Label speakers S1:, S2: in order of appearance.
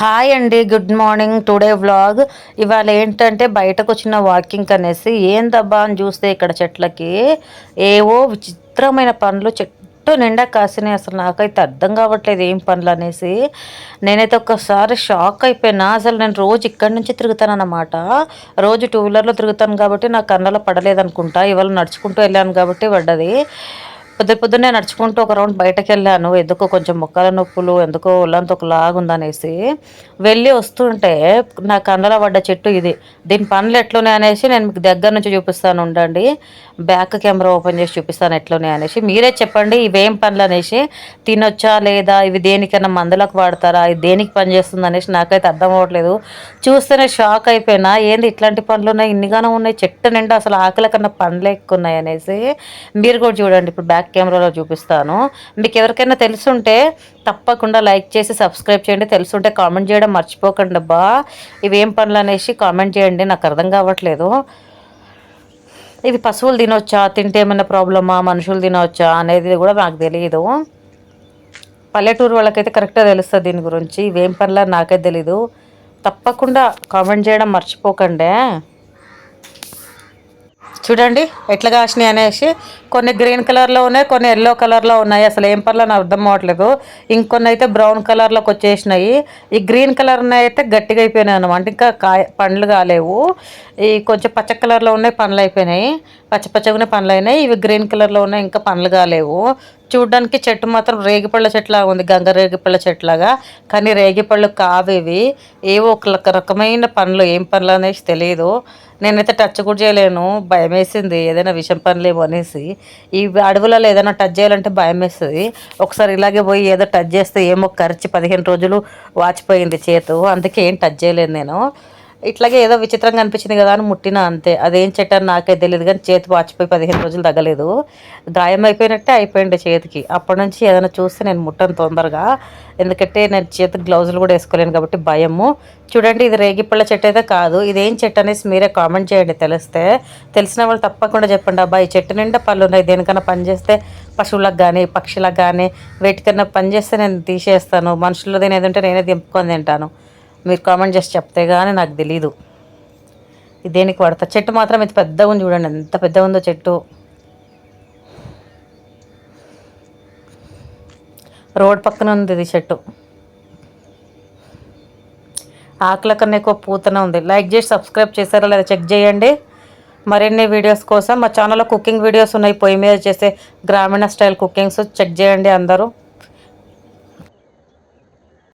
S1: Hi అండి good morning today vlog ఇవాళ ఏంటంటే బయటకు వచ్చిన వాకింగ్ అనేసి ఏందబ్బా అని చూస్తే ఇక్కడ చెట్లకి ఏవో విచిత్రమైన పండ్లు చెట్టు నిండా కాసినాయి. అసలు నాకైతే అర్థం కావట్లేదు ఏం పనులు అనేసి. నేనైతే ఒక్కసారి షాక్ అయిపోయినా. అసలు నేను రోజు ఇక్కడి నుంచి తిరుగుతాను అనమాట రోజు టూ వీలర్లో తిరుగుతాను కాబట్టి నా కన్నులో పడలేదనుకుంటా. ఇవాళ నడుచుకుంటూ వెళ్ళాను కాబట్టి పడ్డది. పొద్దు పొద్దున్నే నడుచుకుంటూ ఒక రౌండ్ బయటకు వెళ్ళాను ఎందుకో కొంచెం మొక్కల నొప్పులు ఎందుకో ఒళ్ళంత ఒక లాగుందనేసి వెళ్ళి వస్తుంటే నా కన్నుల పడ్డ చెట్టు ఇది. దీని పనులు ఎట్లున్నాయి అనేసి నేను మీకు దగ్గర నుంచి చూపిస్తాను ఉండండి. బ్యాక్ కెమెరా ఓపెన్ చేసి చూపిస్తాను ఎట్లున్నాయి అనేసి. మీరే చెప్పండి ఇవేం పనులు అనేసి. తినొచ్చా లేదా? ఇవి దేనికైనా మందులకు వాడతారా? ఇది దేనికి పనిచేస్తుంది అనేసి నాకైతే అర్థం అవ్వట్లేదు. చూస్తేనే షాక్ అయిపోయినా ఏంది ఇట్లాంటి పనులు ఉన్నాయి? ఇన్నిగానో ఉన్నాయి. చెట్టు నిండా అసలు ఆకలి కన్నా పండ్లు ఎక్కువ ఉన్నాయి అనేసి. మీరు కూడా చూడండి. ఇప్పుడు బ్యాక్ కెమెరాలో చూపిస్తాను. మీకు ఎవరికైనా తెలుసుంటే తప్పకుండా లైక్ చేసి సబ్స్క్రైబ్ చేయండి. తెలుసుంటే కామెంట్ చేయడం మర్చిపోకండి అబ్బా. ఇవేం పనులు అనేసి కామెంట్ చేయండి. నాకు అర్థం కావట్లేదు. ఇవి పశువులు తినొచ్చా? తింటే ఏమైనా ప్రాబ్లమా? మనుషులు తినవచ్చా అనేది కూడా నాకు తెలియదు పల్లెటూరు వాళ్ళకైతే కరెక్ట్గా తెలుస్తుంది దీని గురించి. ఇవేం పనులు? నాకే తెలీదు. తప్పకుండా కామెంట్ చేయడం మర్చిపోకండి. చూడండి ఎట్లా కాసినాయి అనేసి కొన్ని గ్రీన్ కలర్లో ఉన్నాయి కొన్ని ఎల్లో కలర్లో ఉన్నాయి. అసలు ఏం పర్లో నాకు అర్థం అవ్వట్లేదు. ఇంకొన్ని అయితే బ్రౌన్ కలర్లోకి వచ్చేసినాయి. ఈ గ్రీన్ కలర్ ఉన్నాయి అయితే గట్టిగా అయిపోయినాయి అనమాట ఇంకా కాయ పండ్లు కాలేవు. ఈ కొంచెం పచ్చ కలర్లో ఉన్నాయి పండ్లు అయిపోయినాయి. పచ్చ పచ్చగానే పండ్లు అయినాయి. ఇవి గ్రీన్ కలర్లో ఉన్నాయి ఇంకా పండ్లు కాలేవు. చూడడానికి చెట్టు మాత్రం రేగిపళ్ళ చెట్లాగా ఉంది గంగ రేగిపళ్ళ చెట్లాగా. కానీ రేగిపళ్ళు కావేవి ఏవో ఒక రకమైన పండ్లు ఏం పండ్లు అనేసి తెలియదు నేనైతే టచ్ కూడా చేయలేను. భయం వేసింది ఏదైనా విషం పనులేమో అనేసి. ఈ అడవులలో ఏదైనా టచ్ చేయాలంటే భయం వేస్తుంది. ఒకసారి ఇలాగే పోయి ఏదో టచ్ చేస్తే ఏమో ఖర్చు పదిహేను రోజులు వాచిపోయింది చేతు. అందుకే ఏం టచ్ చేయలేదు నేను. ఇట్లాగే ఏదో విచిత్రంగా అనిపించింది కదా అని ముట్టిన అంతే. అదేం చెట్టారు నాకే తెలియదు కానీ చేతి వాచిపోయి పదిహేను రోజులు తగ్గలేదు. గాయం అయిపోయినట్టే అయిపోయింది చేతికి. అప్పటి నుంచి ఏదైనా చూస్తే నేను ముట్టను తొందరగా. ఎందుకంటే నేను చేతికి గ్లౌజులు కూడా వేసుకోలేను కాబట్టి భయము. చూడండి ఇది రేగిపళ్ళ చెట్టు అయితే కాదు. ఇదేం చెట్టు అనేసి మీరే కామెంట్ చేయండి తెలిస్తే. తెలిసిన వాళ్ళు తప్పకుండా చెప్పండి అబ్బాయి ఈ చెట్టు నిండా పళ్ళు ఉన్నాయి. దేనికన్నా పని చేస్తే పశువులకు కానీ పక్షులకు కానీ వేటికన్నా పని చేస్తే నేను తీసేస్తాను. మనుషుల్లో తినేది ఉంటే నేనే దింపుకొని తింటాను. మీరు కామెంట్ చేసి చెప్తే కానీ నాకు తెలీదు. ఇది దేనికి పడతా చెట్టు మాత్రం ఇది పెద్దగా ఉంది చూడండి. ఎంత పెద్దగా ఉందో చెట్టు. రోడ్ పక్కన ఉంది ఇది చెట్టు. ఆకుల కన్నా ఎక్కువ పూతనే ఉంది. లైక్ చేసి సబ్స్క్రైబ్ చేశారా లేదా చెక్ చేయండి. మరిన్ని వీడియోస్ కోసం మా ఛానల్లో కుకింగ్ వీడియోస్ ఉన్నాయి. పొయ్యి మీద చేసే గ్రామీణ స్టైల్ కుకింగ్స్ చెక్ చేయండి అందరూ.